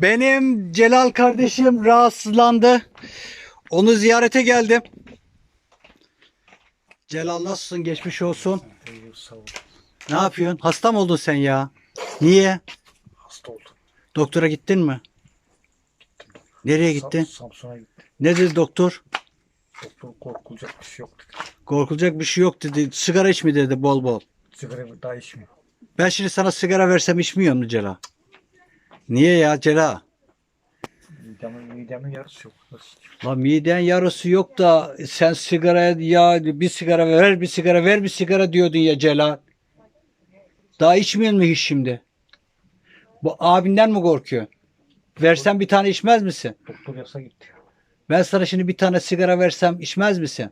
Benim Celal kardeşim rahatsızlandı. Onu ziyarete geldim. Celal nasılsın? Geçmiş olsun. Ne yapıyorsun? Hasta mı oldun sen ya? Niye? Hasta oldum. Doktora gittin mi? Nereye Sam- gittin? Samsun'a gittim. Ne dedi doktor? Doktor korkulacak bir şey yok dedi. Korkulacak bir şey yok dedi. Sigara içme dedi bol bol. Sigara daha içmiyor. Ben şimdi sana sigara versem içmiyor mu Celal? Niye ya Celal? Midemin, midemin yarısı yok. Nasıl? Lan miden yarısı yok da sen sigaraya ya bir sigara ver bir sigara ver bir sigara diyordun ya Celal. Daha içmiyor mu hiç şimdi? Bu abinden mi korkuyor? Versen bir tane içmez misin? Doktor yasa gitti. Ben sana şimdi bir tane sigara versem içmez misin?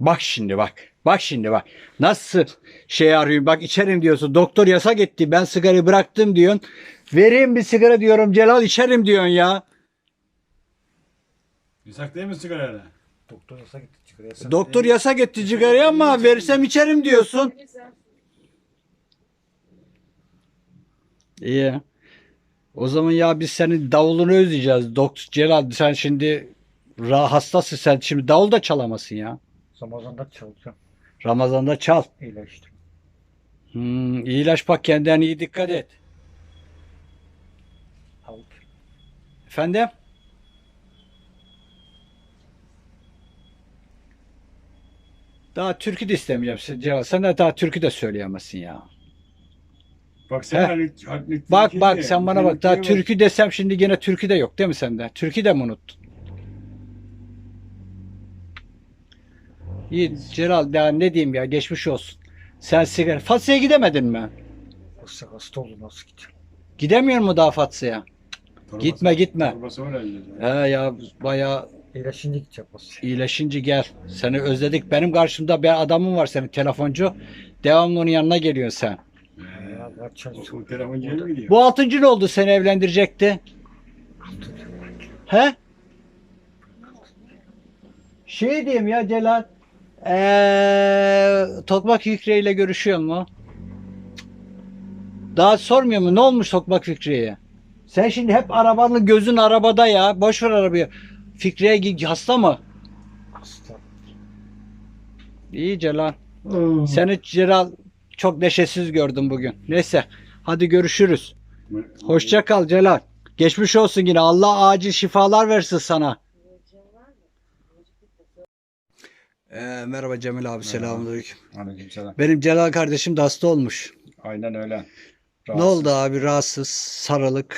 Bak şimdi bak. Bak şimdi bak. Nasıl şey arıyorum. Bak içerim diyorsun. Doktor yasak etti. Ben sigarayı bıraktım diyorsun. Vereyim bir sigara diyorum. Celal içerim diyorsun ya. Yasak değil mi sigarayla? Doktor yasa gitti. Sigara yasa. Doktor yasak etti sigarayı ama versem içerim diyorsun. İyi. O zaman ya biz senin davulunu özleyeceğiz. Doktor Celal sen şimdi ra hastasın sen şimdi davul da çalamasın ya. Ramazan'da çalacağım. Ramazan'da çal. İyileştim. Hmm, iyileş bak kendine iyi dikkat et. Al. Efendim? Daha türkü de istemeyeceğim. Celal sen de daha türkü de söyleyemezsin ya. Bak sen Halit Bak bak sen bana bak daha türkü desem şimdi gene türkü de yok değil mi sende? Türkü de mi unuttun? İyi Celal daha ne diyeyim ya geçmiş olsun. Sen sigara. Fatsa'ya gidemedin mi? Hasta, hasta oldum. Nasıl gideceğim? Gidemiyor mu daha Fatsa'ya? Gitme, gitme. Torbası var elinde. He ya bayağı İyileşince gideceğim. Nasıl? iyileşince gel. Seni özledik. Benim karşımda bir adamım var senin telefoncu. Devamlı onun yanına geliyorsun sen. Ya kaç O, çalışıyorum. o telefoncuya mı gidiyor? Bu altıncı ne oldu seni evlendirecekti? He? Şey diyeyim ya Celal. Ee, Tokmak Fikri ile görüşüyor mu? Daha sormuyor mu? Ne olmuş Tokmak Fikri'ye? Sen şimdi hep arabanın gözün arabada ya. Boş ver arabayı. Fikriye hasta mı? Hasta. İyi Celal. Seni Celal çok neşesiz gördüm bugün. Neyse. Hadi görüşürüz. Hoşça kal Celal. Geçmiş olsun yine. Allah acil şifalar versin sana. Ee, merhaba Cemil abi. Selamünaleyküm. Aleykümselam. Benim Celal kardeşim de hasta olmuş. Aynen öyle. Ne oldu abi? Rahatsız, sarılık.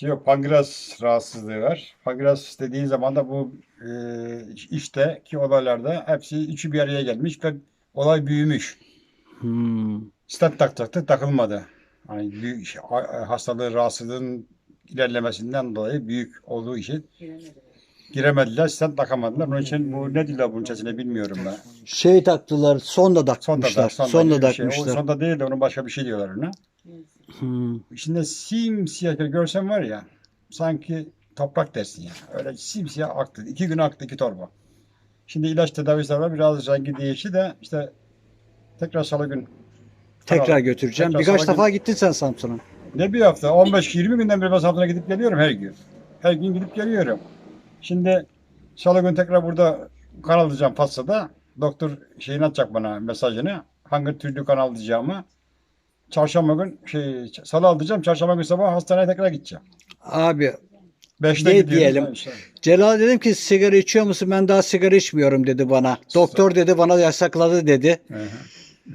Yok pankreas rahatsızlığı var. Pankreas dediğin zaman da bu e, işteki olaylarda hepsi üçü bir araya gelmiş ve olay büyümüş. Hmm. Stent takacaktı takılmadı. Hani büyük şey, a- hastalığı rahatsızlığın ilerlemesinden dolayı büyük olduğu için giremediler, stent takamadılar. Onun için bu ne diyorlar bunun içerisine bilmiyorum ben. Şey taktılar. Sonda Sonda takmışlar. da, Sonda, sonda, gibi bir şey. O takmışlar. sonda değil de onun başka bir şey diyorlar ona. Hmm. İçinde simsiyah bir görsem var ya sanki toprak dersin ya. Öyle simsiyah aktı. İki gün aktı iki torba. Şimdi ilaç tedavisi var. Biraz rengi değişti de işte tekrar salı gün. Tekrar götüreceğim. Tekrar Birkaç sana defa gittin sen Samsun'a. Ne bir hafta? 15-20 günden beri ben Samsun'a gidip geliyorum her gün. Her gün gidip geliyorum. Şimdi salı gün tekrar burada kanal diyeceğim Fatsa'da. Doktor şeyini atacak bana mesajını. Hangi türlü kanal diyeceğimi. Çarşamba gün şey salı alacağım. Çarşamba gün sabah hastaneye tekrar gideceğim. Abi Beşte Ne diyelim? İşte. Celal dedim ki sigara içiyor musun? Ben daha sigara içmiyorum dedi bana. Doktor dedi bana yasakladı dedi. Hı hı.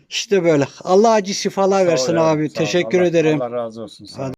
İşte böyle. Allah acil şifalar versin yavrum, abi. Teşekkür Allah- ederim. Allah razı olsun. Hadi.